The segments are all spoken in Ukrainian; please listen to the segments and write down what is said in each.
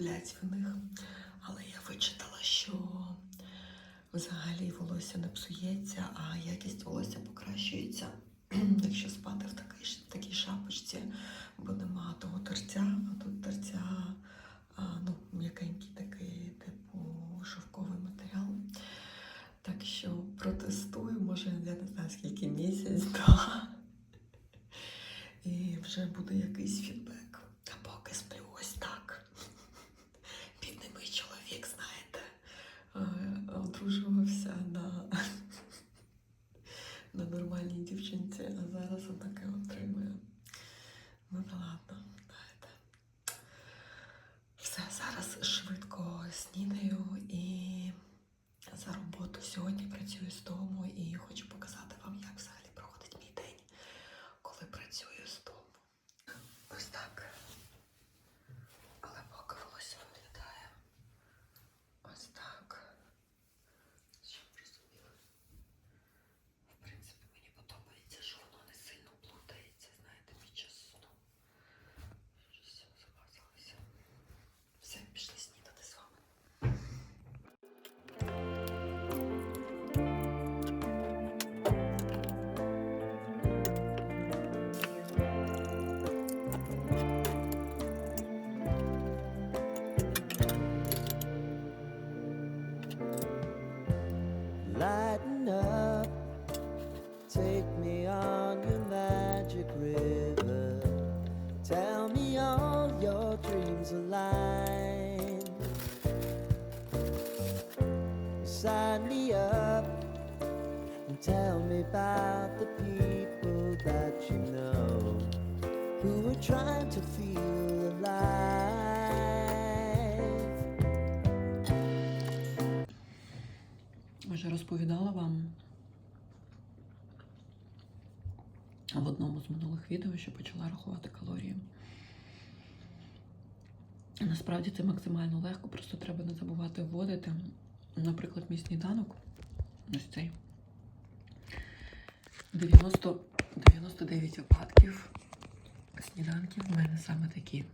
сплять в них. Але я вичитала, що взагалі волосся не псується, а якість волосся покращується, якщо спати в такій, ш- такій шапочці, бо нема того терця, а тут терця ну, м'якенький такий, типу шовковий матеріал. Так що протестую, може, я не знаю, скільки місяць, два. І вже буде якийсь фідбек. В одному з минулих відео, що почала рахувати калорії. Насправді це максимально легко, просто треба не забувати вводити. Наприклад, мій сніданок, ось цей. 90, 99 випадків сніданків в мене саме такі.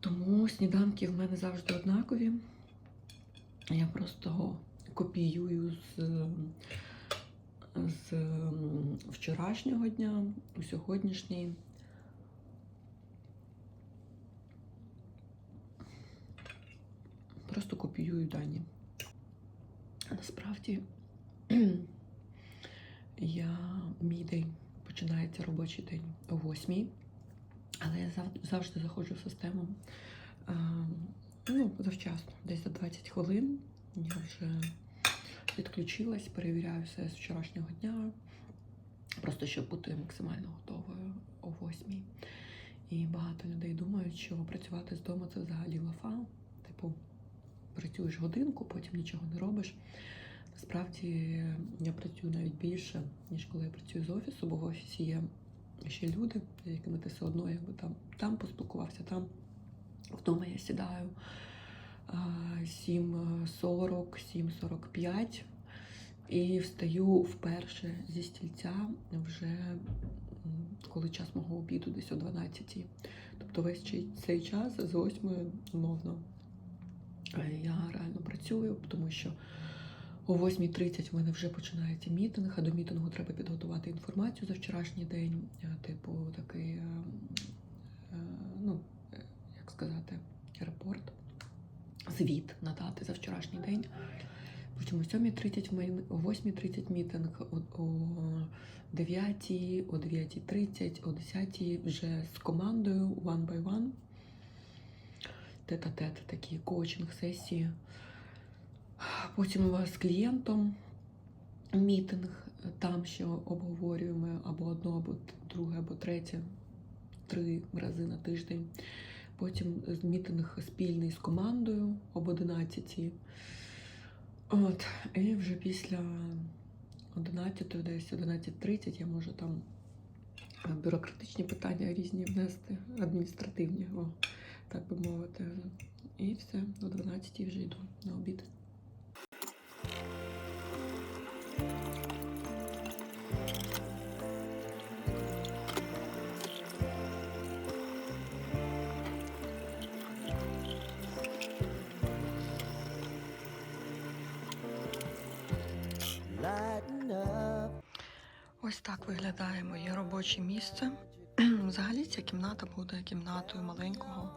Тому сніданки в мене завжди однакові. Я просто копіюю з, з вчорашнього дня у сьогоднішній. Просто копіюю дані. Насправді я, мій день починається робочий день о 8, але я завжди заходжу в систему. Ну, завчасно, десь за 20 хвилин я вже відключилась, перевіряю все з вчорашнього дня, просто щоб бути максимально готовою о 8. І багато людей думають, що працювати з дому це взагалі лафа. Типу, працюєш годинку, потім нічого не робиш. Насправді я працюю навіть більше, ніж коли я працюю з офісу, бо в офісі є ще люди, з якими ти все одно якби там, там поспілкувався, там Вдома я сідаю 7.40, 7.45 і встаю вперше зі стільця вже коли час мого обіду, десь о 12. Тобто весь цей час з 8 умовно. Е, я реально працюю, тому що о 8.30 в мене вже починається мітинг, а до мітингу треба підготувати інформацію за вчорашній день, е, типу такий, е, е, ну, е, як сказати, репорт, звіт надати за вчорашній день. Потім о 7.30 в о 8.30 мітинг, о 9, о 9.30, о 10 вже з командою one by one. Тет-а-тет, такі коучинг-сесії. Потім у вас з клієнтом мітинг, там ще обговорюємо або одно, або друге, або третє, три рази на тиждень. Потім мітинг спільний з командою об 11. От, і вже після 11, десь 11.30 я можу там е, бюрократичні питання різні внести, адміністративні, о, так би мовити. І все, о 12 вже йду на обід. Робоче місце. Взагалі ця кімната буде кімнатою маленького,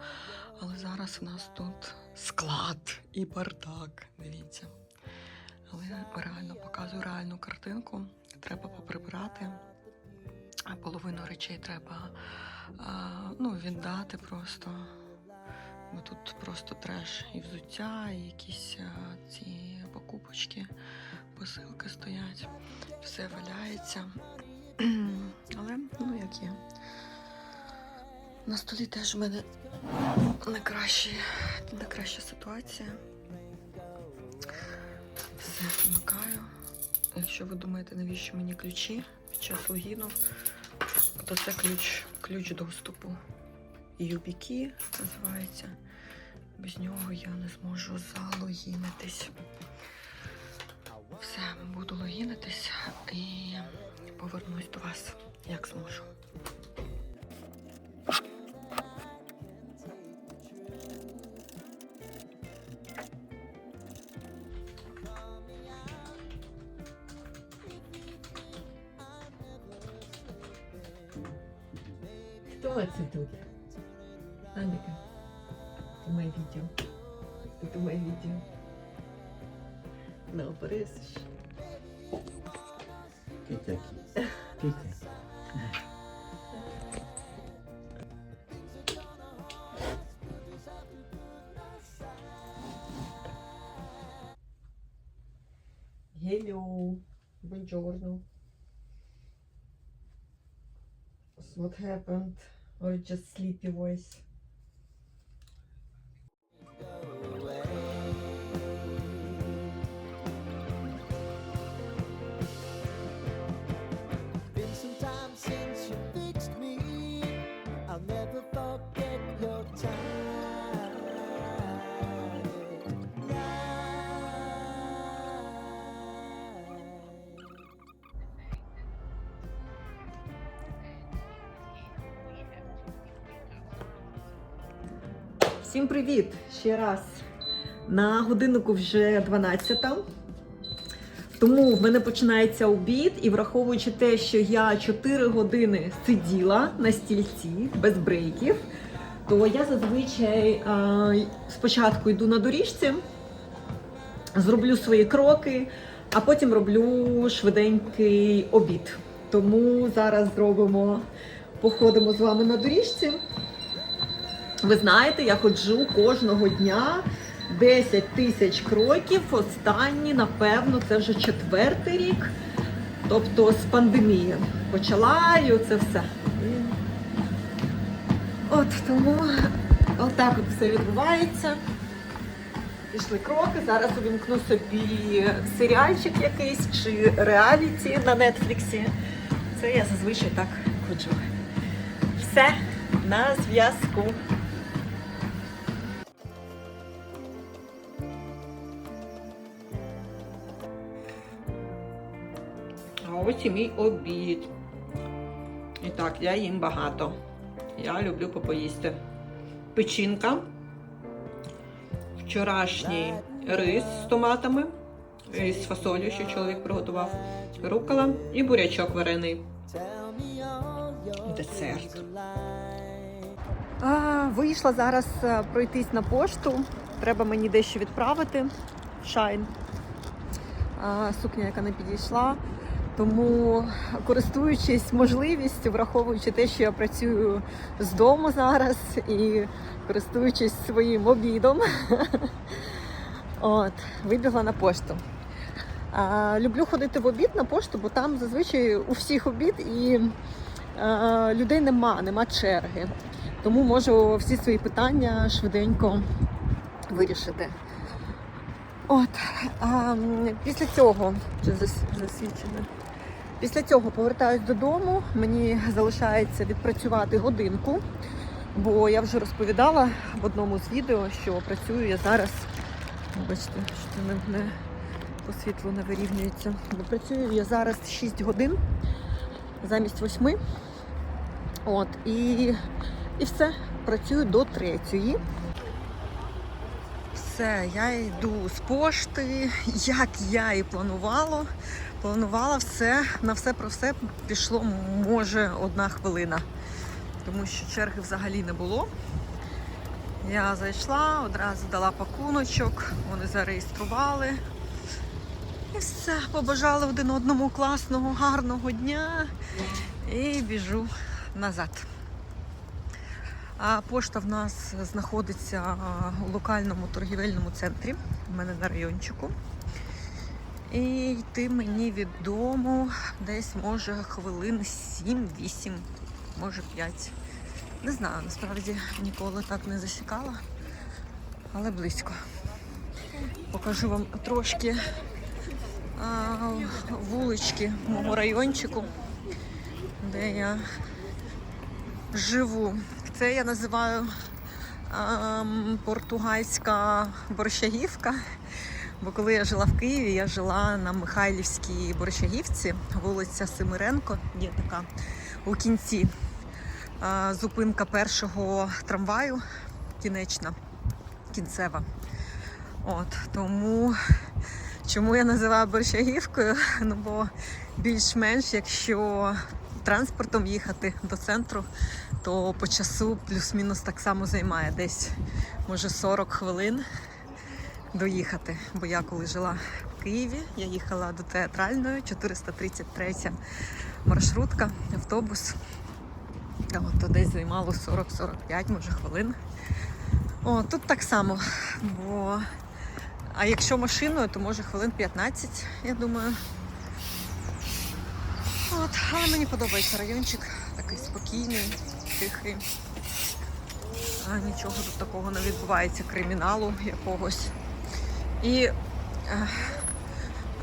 але зараз у нас тут склад і бардак. Дивіться. Але реально показую реальну картинку. Треба поприбирати. А половину речей треба ну, віддати просто. Бо тут просто треш і взуття, і якісь ці покупочки, посилки стоять, все валяється. Але ну як є. На столі теж в мене не, кращі, не краща ситуація. Все вмикаю. Якщо ви думаєте, навіщо мені ключі під час логіну, то це ключ, ключ доступу. YubiKey називається. Без нього я не зможу залогінитись. Все, буду логінитись і повернусь до вас, як зможу. Хто це тут? Андика, це моє відео. Це моє відео. Ну, порисиш. Piekiaki. Piekiaki. Hello. Buongiorno. What happened? Or just sleepy voice? Всім привіт ще раз. На годиннику вже 12. Тому в мене починається обід, і враховуючи те, що я 4 години сиділа на стільці без брейків, то я зазвичай а, спочатку йду на доріжці, зроблю свої кроки, а потім роблю швиденький обід. Тому зараз зробимо, походимо з вами на доріжці. Ви знаєте, я ходжу кожного дня 10 тисяч кроків. Останні, напевно, це вже четвертий рік. Тобто з пандемії почала і оце все. От тому отак от все відбувається. Пішли кроки. Зараз увімкну собі серіальчик якийсь чи реаліті на нетфліксі. Це я зазвичай так ходжу. Все на зв'язку. Ось і мій обід. І так, я їм багато. Я люблю попоїсти. Печінка, вчорашній рис з томатами, з фасолю, що чоловік приготував, рукола і бурячок варений. Десерт. А, вийшла зараз е, пройтись на пошту. Треба мені дещо відправити. Шайн. А, сукня, яка не підійшла. Тому, користуючись можливістю, враховуючи те, що я працюю з дому зараз і користуючись своїм обідом, от, вибігла на пошту. А, люблю ходити в обід на пошту, бо там зазвичай у всіх обід і е, людей нема, нема черги. Тому можу всі свої питання швиденько вирішити. От, а, після цього засвідчено. Після цього повертаюсь додому. Мені залишається відпрацювати годинку, бо я вже розповідала в одному з відео, що працюю я зараз. Вибачте, що не, не по світлу не вирівнюється. Бо працюю я зараз 6 годин замість 8. От, і, і все, працюю до третьої. Все, я йду з пошти, як я і планувала. Планувала все, на все про все пішло, може, одна хвилина. Тому що черги взагалі не було. Я зайшла, одразу дала пакуночок, вони зареєстрували. І все, побажали один одному класного, гарного дня і біжу назад. А пошта в нас знаходиться у локальному торгівельному центрі, в мене на райончику. І йти мені від дому десь може хвилин 7-8, може 5. Не знаю, насправді ніколи так не засікала, але близько. Покажу вам трошки а, вулички мого райончику, де я живу. Це я називаю а, м, португальська борщагівка. Бо коли я жила в Києві, я жила на Михайлівській борщагівці, вулиця Семиренко, є така у кінці. А, Зупинка першого трамваю, кінечна, кінцева. От, тому чому я називаю борщагівкою? Ну бо більш-менш, якщо транспортом їхати до центру, то по часу плюс-мінус так само займає десь може 40 хвилин доїхати. Бо я коли жила в Києві, я їхала до театральної, 433 маршрутка, автобус. От то десь займало 40-45, може хвилин. О, тут так само. Бо... А якщо машиною, то може хвилин 15, я думаю. От, але мені подобається райончик, такий спокійний, тихий. А, нічого тут такого не відбувається, криміналу якогось. І е,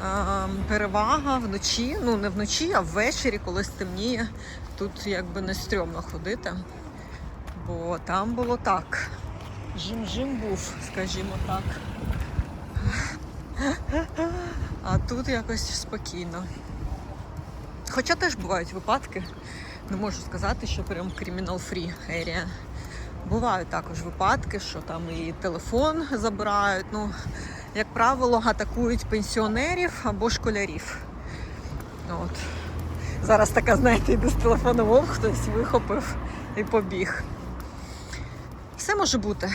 е, перевага вночі, ну не вночі, а ввечері, коли стемніє, тут якби не стрьомно ходити. Бо там було так. Жим-жим був, скажімо так. А тут якось спокійно. Хоча теж бувають випадки, не можу сказати, що прям кримінал фрі ерія. Бувають також випадки, що там і телефон забирають. Ну, як правило, атакують пенсіонерів або школярів. От. Зараз така, знаєте, іде з телефоном, ов, хтось вихопив і побіг. Все може бути.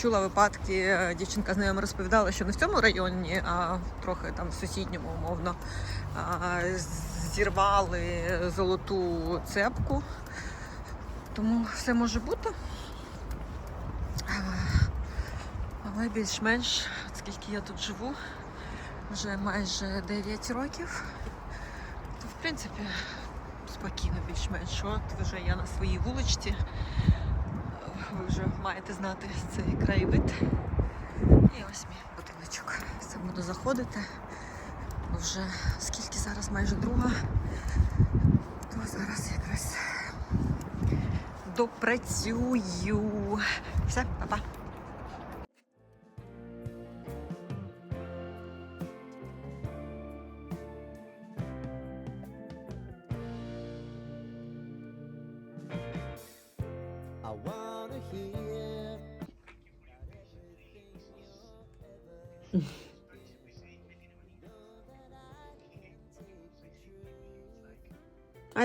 Чула випадки, е, дівчинка знайома розповідала, що не в цьому районі, а трохи там в сусідньому, умовно, зірвали золоту цепку. Тому все може бути. Але більш-менш, скільки я тут живу, вже майже 9 років, то в принципі спокійно більш-менш. От вже я на своїй вуличці. Ви вже маєте знати цей краєвид. І ось мій будиночок. Все буду заходити. Вже скільки зараз майже друга, то зараз якраз допрацюю. Все, па-па.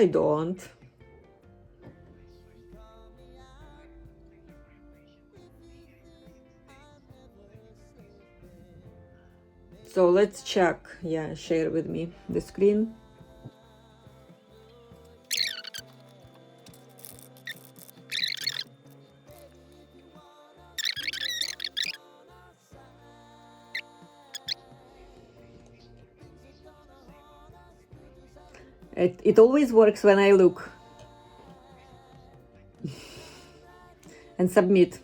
I don't. So let's check. Yeah, share with me the screen. It, always works when I look. and submit.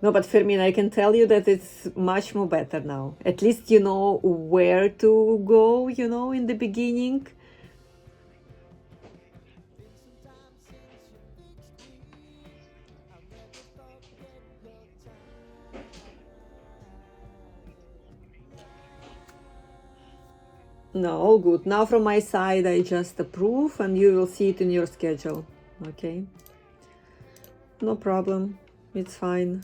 No, but Fermin, I can tell you that it's much more better now. At least you know where to go, you know, in the beginning. No, all good. Now from my side, I just approve and you will see it in your schedule. Okay? No problem. It's fine.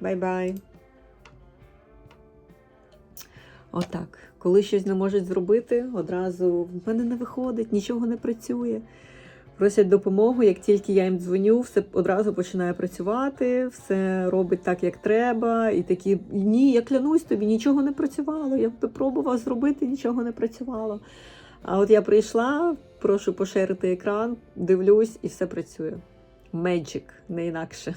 Bye bye. Отак. Коли щось не можуть зробити, одразу в мене не виходить, нічого не працює. Просять допомогу, як тільки я їм дзвоню, все одразу починає працювати, все робить так, як треба. І такі ні, я клянусь тобі, нічого не працювало. Я пробував зробити, нічого не працювало. А от я прийшла, прошу поширити екран, дивлюсь, і все працює. Меджик, не інакше.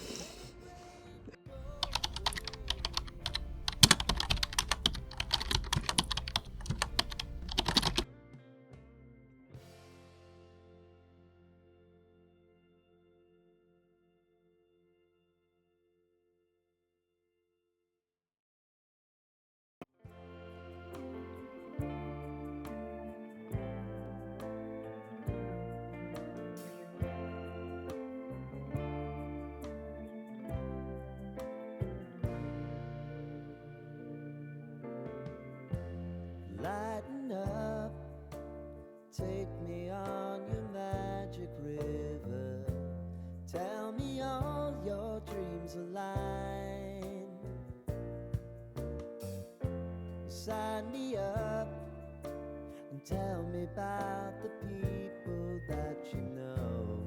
About the people that you know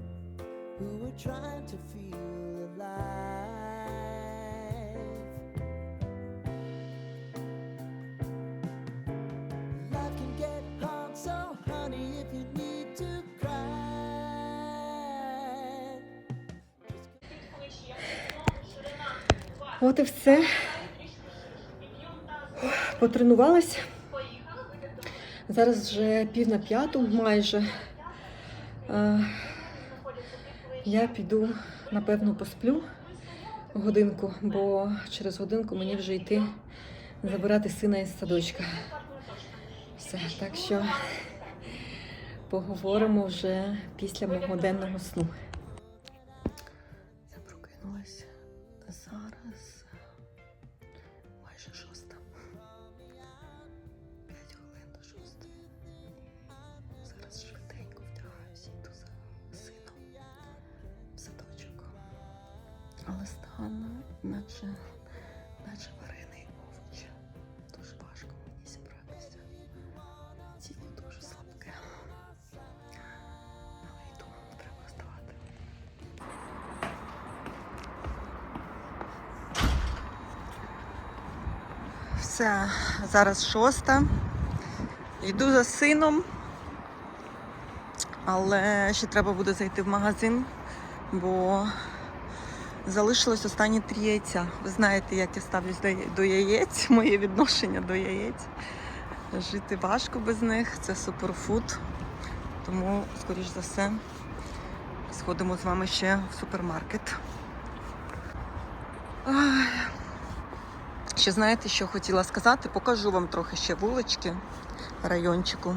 who are trying to feel alive. Life can get hard, so honey, if you need to cry. От і все. Потренувалась. Зараз вже пів на п'яту майже. Е, Я піду, напевно, посплю годинку, бо через годинку мені вже йти забирати сина із садочка. Все, так що поговоримо вже після мого денного сну. Я прокинулася зараз майже шоста. Зараз швиденько вдягаюся, йду за сином в садочок. Але стан, наче, наче варений овоч. Дуже важко мені зібратися. Тіло дуже слабке. Але йду, треба вставати. Все, зараз шоста. Йду за сином. Але ще треба буде зайти в магазин, бо залишилось останні три яйця. Ви знаєте, як я ставлюсь до, яєць, моє відношення до яєць. Жити важко без них, це суперфуд. Тому, скоріш за все, сходимо з вами ще в супермаркет. Ай. Ще знаєте, що хотіла сказати? Покажу вам трохи ще вулички райончику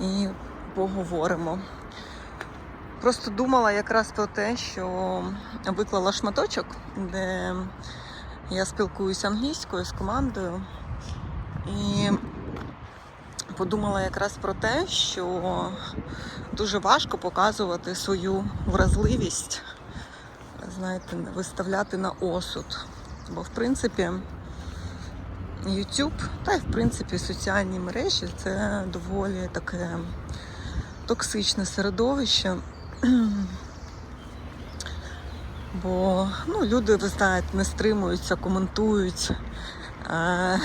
і поговоримо. Просто думала якраз про те, що виклала шматочок, де я спілкуюся англійською з командою. І подумала якраз про те, що дуже важко показувати свою вразливість, знаєте, виставляти на осуд. Бо, в принципі, YouTube, та й в принципі соціальні мережі це доволі таке токсичне середовище. Бо ну, люди, ви знаєте, не стримуються, коментують е,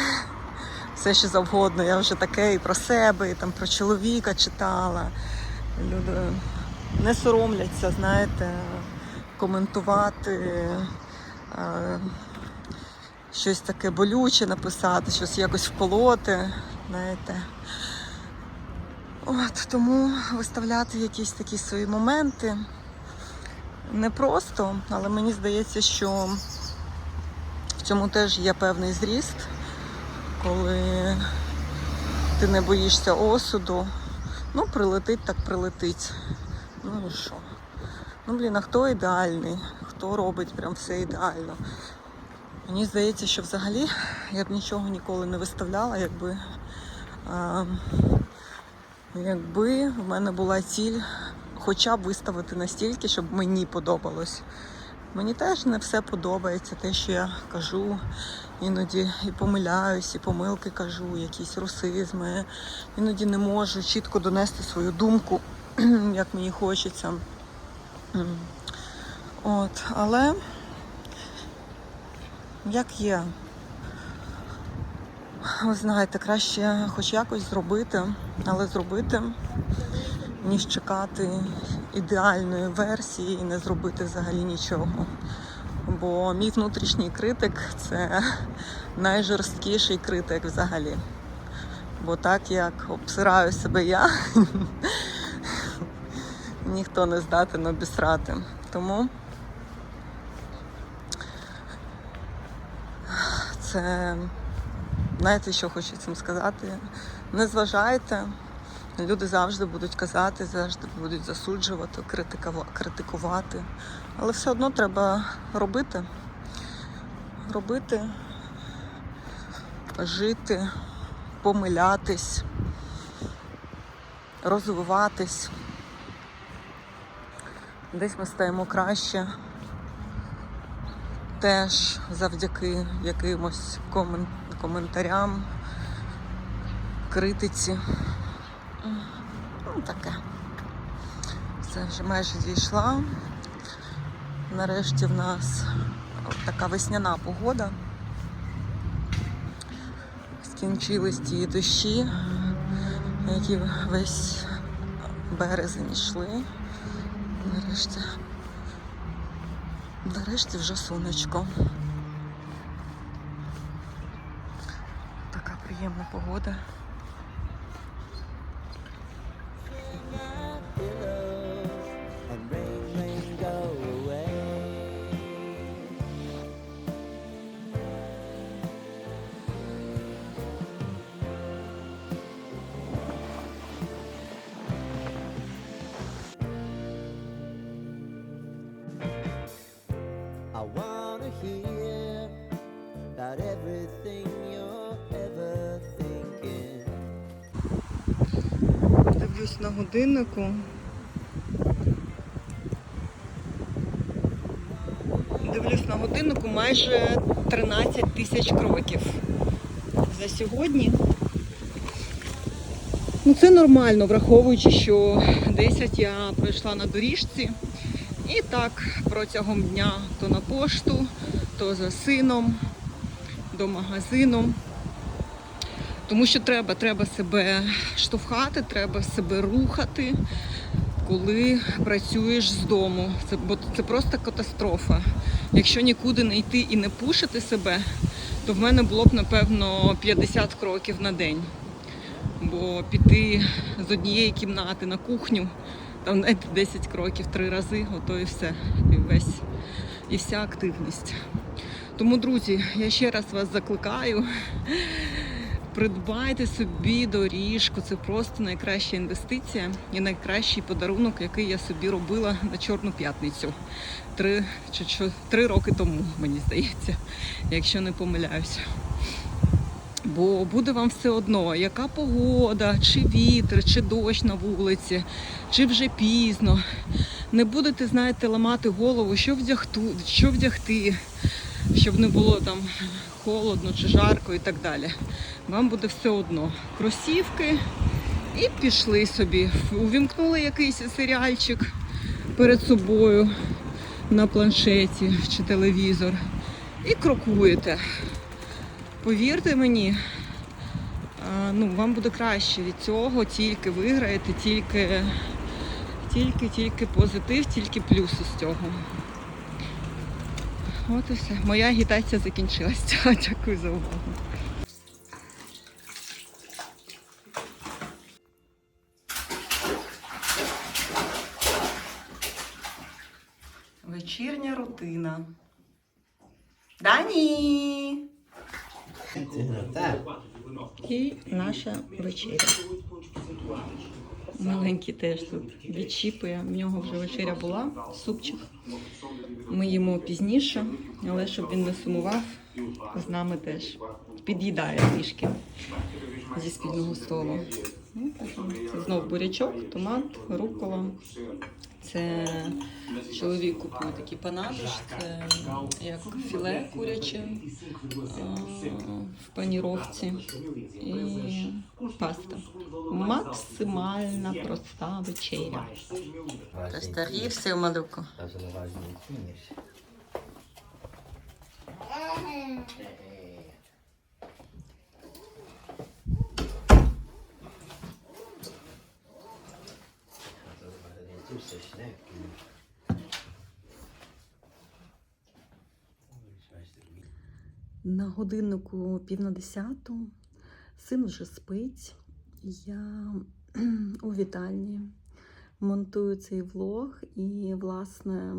все що завгодно. Я вже таке і про себе, і там про чоловіка читала. Люди не соромляться, знаєте, коментувати. Е, щось таке болюче написати, щось якось вколоти, знаєте. От, тому виставляти якісь такі свої моменти непросто, але мені здається, що в цьому теж є певний зріст, коли ти не боїшся осуду. Ну, прилетить, так прилетить. Ну і що? Ну, блін, а хто ідеальний? Хто робить прям все ідеально? Мені здається, що взагалі я б нічого ніколи не виставляла, якби А, якби в мене була ціль хоча б виставити настільки, щоб мені подобалось. Мені теж не все подобається, те, що я кажу. Іноді і помиляюсь, і помилки кажу, якісь русизми. Іноді не можу чітко донести свою думку, як мені хочеться. От, але як є. Ви знаєте, краще хоч якось зробити, але зробити, ніж чекати ідеальної версії і не зробити взагалі нічого. Бо мій внутрішній критик це найжорсткіший критик взагалі. Бо так як обсираю себе я, ніхто не здатен обісрати. Тому це знаєте, що хочу цим сказати? Не зважайте. Люди завжди будуть казати, завжди будуть засуджувати, критикувати. Але все одно треба робити. Робити, жити, помилятись, розвиватись. Десь ми стаємо краще. Теж завдяки якимось комен- коментарям, критиці. Ну, таке. Це вже майже дійшла. Нарешті в нас така весняна погода. Скінчились ті дощі, які весь березень йшли. Нарешті. Нарешті вже сонечко. Така приємна погода. На годиннику. Дивлюсь на годиннику майже 13 тисяч кроків за сьогодні. Ну це нормально, враховуючи, що 10 я пройшла на доріжці. І так протягом дня то на пошту, то за сином, до магазину. Тому що треба, треба себе штовхати, треба себе рухати, коли працюєш з дому. Це, бо це просто катастрофа. Якщо нікуди не йти і не пушити себе, то в мене було б напевно 50 кроків на день. Бо піти з однієї кімнати на кухню, там знаєте, 10 кроків три рази, ото і все. І весь і вся активність. Тому, друзі, я ще раз вас закликаю. Придбайте собі доріжку, це просто найкраща інвестиція і найкращий подарунок, який я собі робила на Чорну п'ятницю. Три, чи, чи, три роки тому, мені здається, якщо не помиляюся. Бо буде вам все одно, яка погода, чи вітер, чи дощ на вулиці, чи вже пізно. Не будете, знаєте, ламати голову, що вдягту, що вдягти, щоб не було там холодно чи жарко і так далі. Вам буде все одно. Кросівки і пішли собі. Увімкнули якийсь серіальчик перед собою на планшеті чи телевізор і крокуєте. Повірте мені, ну, вам буде краще від цього, тільки виграєте, тільки, тільки, тільки позитив, тільки плюси з цього. От і все. Моя агітація закінчилася. Дякую за увагу. Вечірня рутина. Дані! І наша вечеря. Маленький теж тут відчіпує. В нього вже вечеря була, супчик. Ми їмо пізніше, але щоб він не сумував, з нами теж під'їдає трішки. зі спільного столу. Ну, знов бурячок, томат, рукола. Це чоловік купує такі панадиш, це як філе куряче в паніровці і паста. Максимальна проста вечеря. Постарівся, малюку. На годиннику пів на десяту. Син вже спить. Я у вітальні монтую цей влог і, власне,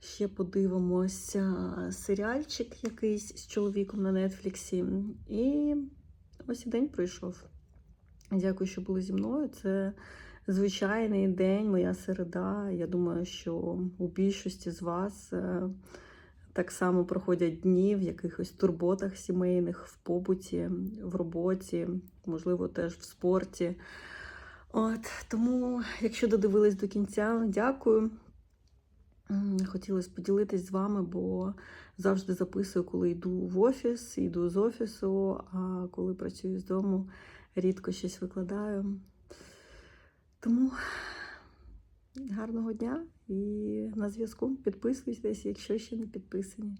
ще подивимося серіальчик якийсь з чоловіком на Нетфліксі. І ось і день пройшов. Дякую, що були зі мною. Це звичайний день, моя середа. Я думаю, що у більшості з вас. Так само проходять дні в якихось турботах сімейних, в побуті, в роботі, можливо, теж в спорті. От, тому, якщо додивились до кінця, дякую. Хотілося поділитись з вами, бо завжди записую, коли йду в офіс, йду з офісу, а коли працюю з дому, рідко щось викладаю. Тому гарного дня і на зв'язку. Підписуйтесь, якщо ще не підписані.